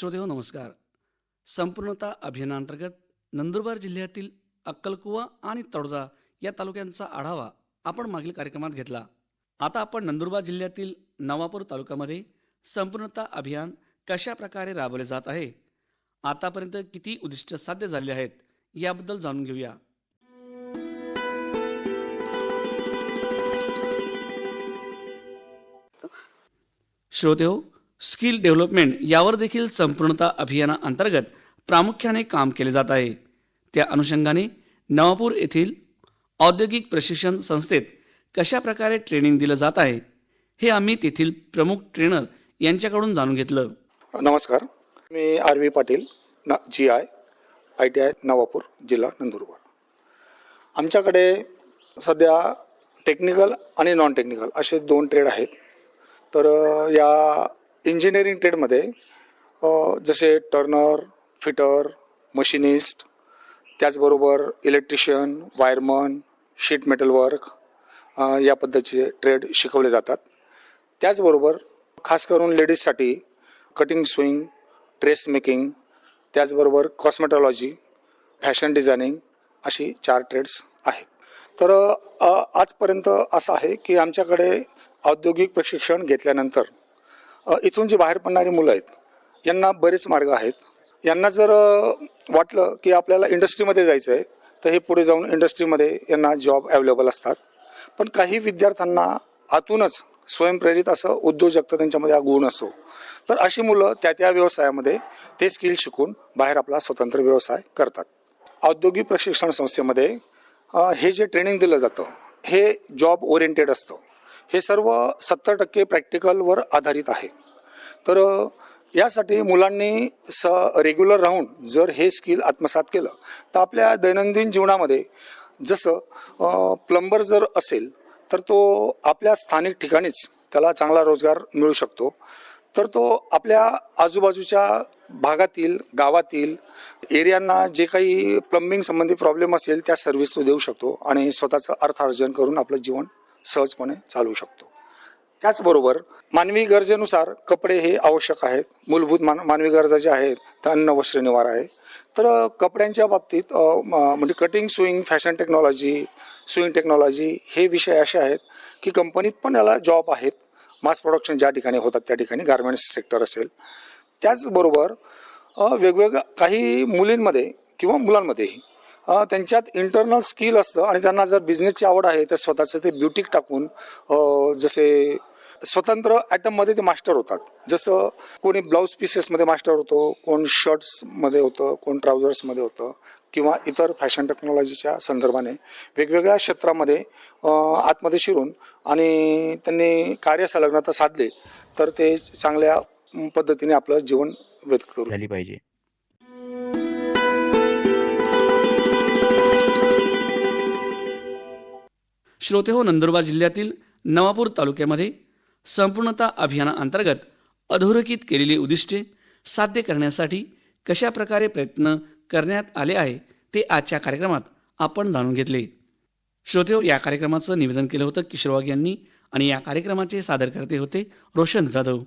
श्रोतेहो नमस्कार. संपूर्णता अभियानांतर्गत नंदुरबार जिल्ह्यातील अक्कलकुवा आणि तळोदा या तालुक्यांचा आढावा आपण मागील कार्यक्रमात घेतला. आता आपण नंदुरबार जिल्ह्यातील नवापूर तालुक्यामध्ये संपूर्णता अभियान कशा प्रकारे राबवले जात आहे? आतापर्यंत किती उद्दिष्ट साध्य झाले आहेत? याबद्दल जाणून घेऊया. श्रोते हो स्किल डेव्हलपमेंट यावर देखील संपूर्णता अभियानाअंतर्गत प्रामुख्याने काम केले जात आहे. त्या अनुषंगाने नवापूर येथील औद्योगिक प्रशिक्षण संस्थेत कशा प्रकारे ट्रेनिंग दिलं जात आहे हे आम्ही तेथील प्रमुख ट्रेनर यांच्याकडून जाणून घेतलं. नमस्कार. मी आर व्ही पाटील ना G I I T I Navapur जिल्हा नंदुरबार. आमच्याकडे सध्या टेक्निकल आणि नॉन टेक्निकल असे दोन ट्रेड आहेत. तर या इंजिनिअरिंग ट्रेडमध्ये जसे टर्नर फिटर मशिनिस्ट त्याचबरोबर electrician wireman sheet metal work या पद्धतीचे ट्रेड शिकवले जातात. त्याचबरोबर खास करून लेडीजसाठी कटिंग स्विंग ड्रेस मेकिंग त्याचबरोबर कॉस्मेटॉलॉजी फॅशन डिझायनिंग अशी चार ट्रेड्स आहेत. तर आजपर्यंत असं आहे की आमच्याकडे औद्योगिक प्रशिक्षण घेतल्यानंतर इथून जी बाहेर पडणारी मुलं आहेत यांना बरेच मार्ग आहेत. यांना जर वाटलं की आपल्याला इंडस्ट्रीमध्ये जायचं आहे तर हे पुढे जाऊन इंडस्ट्रीमध्ये यांना जॉब अवेलेबल असतात. पण काही विद्यार्थ्यांना आतूनच स्वयंप्रेरित असं उद्योजकता त्यांच्यामध्ये हा गुण असो. तर अशी मुलं त्या त्या व्यवसायामध्ये ते स्किल शिकून बाहेर आपला स्वतंत्र व्यवसाय करतात. औद्योगिक प्रशिक्षण संस्थेमध्ये हे जे ट्रेनिंग दिलं जातं हे जॉब ओरिएंटेड असतं. हे सर्व सत्तर टक्के प्रॅक्टिकलवर आधारित आहे. तर यासाठी मुलांनी स रेग्युलर राहून जर हे स्किल आत्मसात केलं तर आपल्या दैनंदिन जीवनामध्ये जसं प्लंबर जर असेल तर तो आपल्या स्थानिक ठिकाणीच त्याला चांगला रोजगार मिळू शकतो. तर तो आपल्या आजूबाजूच्या भागातील गावातील एरियांना जे काही प्लंबिंग संबंधी प्रॉब्लेम असेल त्या सर्व्हिस तो देऊ शकतो आणि स्वतःचं अर्थार्जन करून आपलं जीवन सहजपणे चालवू शकतो. त्याचबरोबर मानवी गरजेनुसार कपडे हे आवश्यक आहेत. मूलभूत मान मानवी गरजा ज्या आहेत त्या अन्न वस्त्र निवार आहे. तर कपड्यांच्या बाबतीत म- म्हणजे cutting sewing fashion technology sewing technology हे विषय असे आहेत की कंपनीत पण याला जॉब आहेत. मास प्रोडक्शन ज्या ठिकाणी होतात त्या ठिकाणी गार्मेंट्स सेक्टर असेल. त्याचबरोबर वेगवेगळ्या काही मुलींमध्ये किंवा मुलांमध्येही त्यांच्यात इंटरनल स्किल असतं आणि त्यांना जर बिझनेसची आवड आहे तर स्वतःचं ते ब्युटिक टाकून जसे स्वतंत्र ॲटममध्ये ते मास्टर होतात. जसं कोणी ब्लाऊज पीसेसमध्ये मास्टर होतो कोण शर्ट्समध्ये होतं कोण ट्राउझर्समध्ये होतं किंवा इतर फॅशन टेक्नॉलॉजीच्या संदर्भाने वेगवेगळ्या क्षेत्रामध्ये आतमध्ये शिरून आणि त्यांनी कार्यसंलग्नता साधले तर ते चांगल्या पद्धतीने आपलं जीवन व्यतीत करू झाली पाहिजे. श्रोते हो नंदुरबार जिल्ह्यातील नवापूर तालुक्यामध्ये संपूर्णता अभियानाअंतर्गत अधोरेखित केलेली उद्दिष्टे साध्य करण्यासाठी कशा प्रकारे प्रयत्न करण्यात आले आहे ते आजच्या कार्यक्रमात आपण जाणून घेतले. श्रोते हो या कार्यक्रमाचं निवेदन केलं होतं किशोरवाग यांनी आणि या कार्यक्रमाचे सादरकर्ते होते रोशन जाधव.